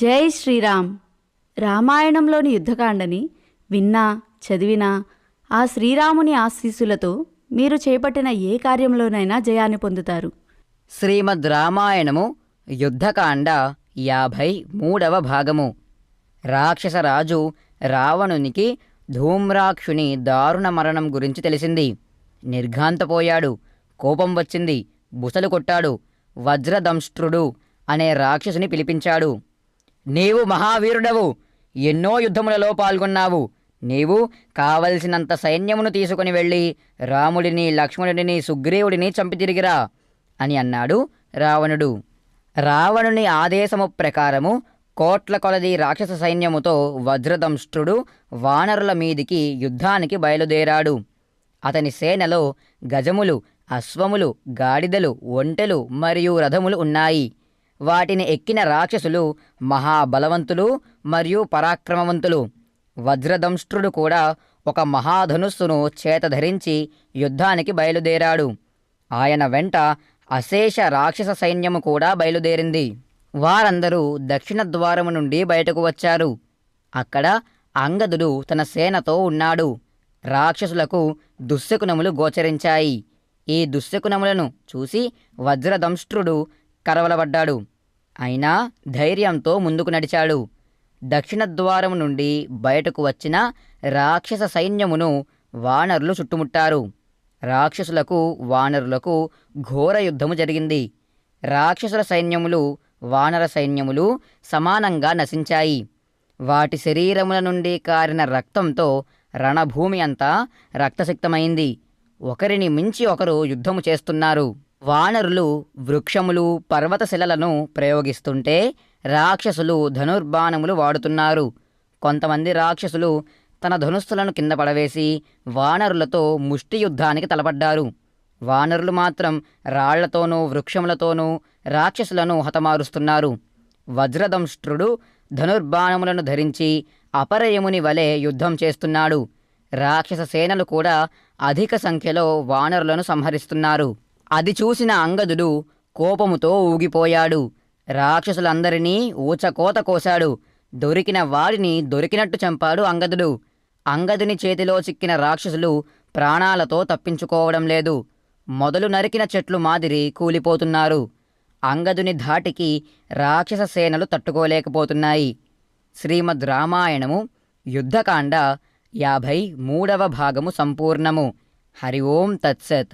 జై శ్రీరామ్. రామాయణంలోని యుద్ధకాండని విన్నా చదివినా ఆ శ్రీరాముని ఆశీస్సులతో మీరు చేపట్టిన ఏ కార్యంలోనైనా జయాన్ని పొందుతారు. శ్రీమద్ రామాయణము యుద్ధకాండ యాభై మూడవ భాగము. రాక్షసరాజు రావణునికి ధూమ్రాక్షుని దారుణ మరణం గురించి తెలిసింది. నిర్ఘాంతపోయాడు కోపం వచ్చింది బుసలు కొట్టాడు వజ్రదంష్ట్రుడు అనే రాక్షసుని పిలిపించాడు. నీవు మహావీరుడవు. ఎన్నో యుద్ధములలో పాల్గొన్నావు. నీవు కావలసినంత సైన్యమును తీసుకుని వెళ్ళి రాముడిని లక్ష్మణుడిని సుగ్రీవుడిని చంపితిరిగిరా అని అన్నాడు రావణుడు. రావణుని ఆదేశము ప్రకారము కోట్ల కొలది రాక్షస సైన్యముతో వజ్రదంష్ట్రుడు వానరుల మీదికి యుద్ధానికి బయలుదేరాడు. అతని సేనలో గజములు అశ్వములు గాడిదలు ఒంటెలు మరియు రథములు ఉన్నాయి. వాటిని ఎక్కిన రాక్షసులు మహాబలవంతులు మరియు పరాక్రమవంతులు. వజ్రదంష్ట్రుడు కూడా ఒక మహాధనుస్సును చేతధరించి యుద్ధానికి బయలుదేరాడు. ఆయన వెంట అశేష రాక్షస సైన్యము కూడా బయలుదేరింది. వారందరూ దక్షిణ ద్వారము నుండి బయటకు వచ్చారు. అక్కడ అంగదుడు తన సేనతో ఉన్నాడు. రాక్షసులకు దుశ్శకునములు గోచరించాయి. ఈ దుశ్శకునములను చూసి వజ్రదంష్ట్రుడు కరవలబడ్డాడు. అయినా ధైర్యంతో ముందుకు నడిచాడు. దక్షిణ ద్వారం నుండి బయటకు వచ్చిన రాక్షస సైన్యమును వానరులు చుట్టుముట్టారు. రాక్షసులకు వానరులకు ఘోర యుద్ధము జరిగింది. రాక్షసుల సైన్యములు వానర సైన్యములు సమానంగా నశించాయి. వాటి శరీరముల నుండి కారిన రక్తంతో రణభూమి అంతా రక్తసిక్తమైంది. ఒకరిని మించి ఒకరు యుద్ధము చేస్తున్నారు. వానరులు వృక్షములు పర్వతశిలలను ప్రయోగిస్తుంటే రాక్షసులు ధనుర్బాణములు వాడుతున్నారు. కొంతమంది రాక్షసులు తన ధనుస్సులను కింద పడవేసి వానరులతో ముష్టి యుద్ధానికి తలపడ్డారు. వానరులు మాత్రం రాళ్ళతోనూ వృక్షములతోనూ రాక్షసులను హతమారుస్తున్నారు. వజ్రదంష్ట్రుడు ధనుర్బాణములను ధరించి అపరయముని వలె యుద్ధం చేస్తున్నాడు. రాక్షస సేనలు కూడా అధిక సంఖ్యలో వానరులను సంహరిస్తున్నారు. అది చూసిన అంగదుడు కోపముతో ఊగిపోయాడు. రాక్షసులందరినీ ఊచకోత కోశాడు. దొరికిన వారిని దొరికినట్టు చంపాడు అంగదుడు. అంగదుని చేతిలో చిక్కిన రాక్షసులు ప్రాణాలతో తప్పించుకోవడం లేదు. మొదలు నరికిన చెట్లు మాదిరి కూలిపోతున్నారు. అంగదుని ధాటికి రాక్షస సేనలు తట్టుకోలేకపోతున్నాయి. శ్రీమద్ రామాయణము యుద్ధకాండ యాభై మూడవ భాగము సంపూర్ణము. హరి ఓం తత్సత్.